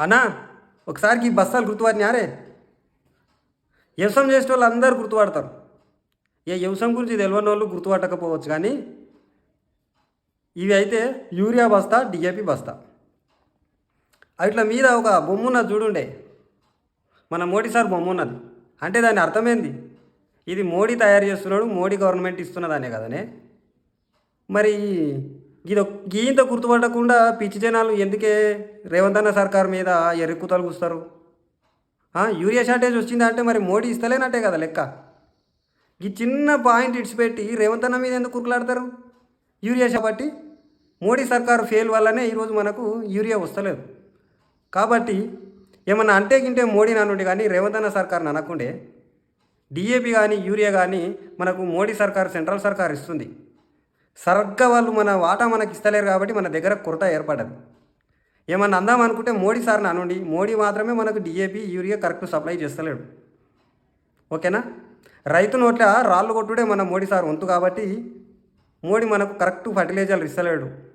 అన్నా ఒకసారికి ఈ బస్తాలు గుర్తుపడినారే వ్యవసాయం చేసే వాళ్ళు అందరూ గుర్తుపడతారు. ఏ వ్యవసాయం గురించి తెలియని వాళ్ళు గుర్తుపట్టకపోవచ్చు కానీ ఇవి అయితే యూరియా బస్తా డిఏపి బస్తా. అట్లా మీద ఒక బొమ్మ ఉన్నది చూడుండే. మన మోడీ సార్ బొమ్మ ఉన్నది. అంటే దాని అర్థమైంది? ఇది మోడీ తయారు చేస్తున్నాడు మోడీ గవర్నమెంట్ ఇస్తున్నదనే కదనే? మరి ఇది గీంత గుర్తుపట్టకుండా పిచ్చి జనాలు ఎందుకే రేవంత్ అన్న సర్కార్ మీద ఎరుక్కు కూస్తారు యూరియా షార్టేజ్ వచ్చిందంటే మరి మోడీ ఇస్తలేనట్టే కదా లెక్క. ఈ చిన్న పాయింట్ ఇడిచిపెట్టి రేవంత్ అన్న మీద ఎందుకు కురుకులాడతారు యూరియా కాబట్టి మోడీ సర్కారు ఫెయిల్ వల్లనే ఈరోజు మనకు యూరియా వస్తలేదు. కాబట్టి ఏమన్నా అంటే గింటే మోడీ నానుండి కానీ రేవంత్ అన్న సర్కార్ అనకుండే డిఏపి కానీ యూరియా కానీ మనకు మోడీ సర్కార్ సెంట్రల్ సర్కార్ ఇస్తుంది. సరిగ్గా వాళ్ళు మన వాటా మనకి ఇస్తలేరు కాబట్టి మన దగ్గర కొరత ఏర్పడదు. ఏమన్నా అందాం అనుకుంటే మోడీ సార్ని అనండి. మోడీ మాత్రమే మనకు డిఏపి యూరియా కరెక్ట్ సప్లై చేస్తలేడు. ఓకేనా? రైతు నోట్ల రాళ్ళు కొట్టుడే మన మోడీ సార్ వంతు కాబట్టి మోడీ మనకు కరెక్ట్ ఫర్టిలైజర్లు ఇస్తలేడు.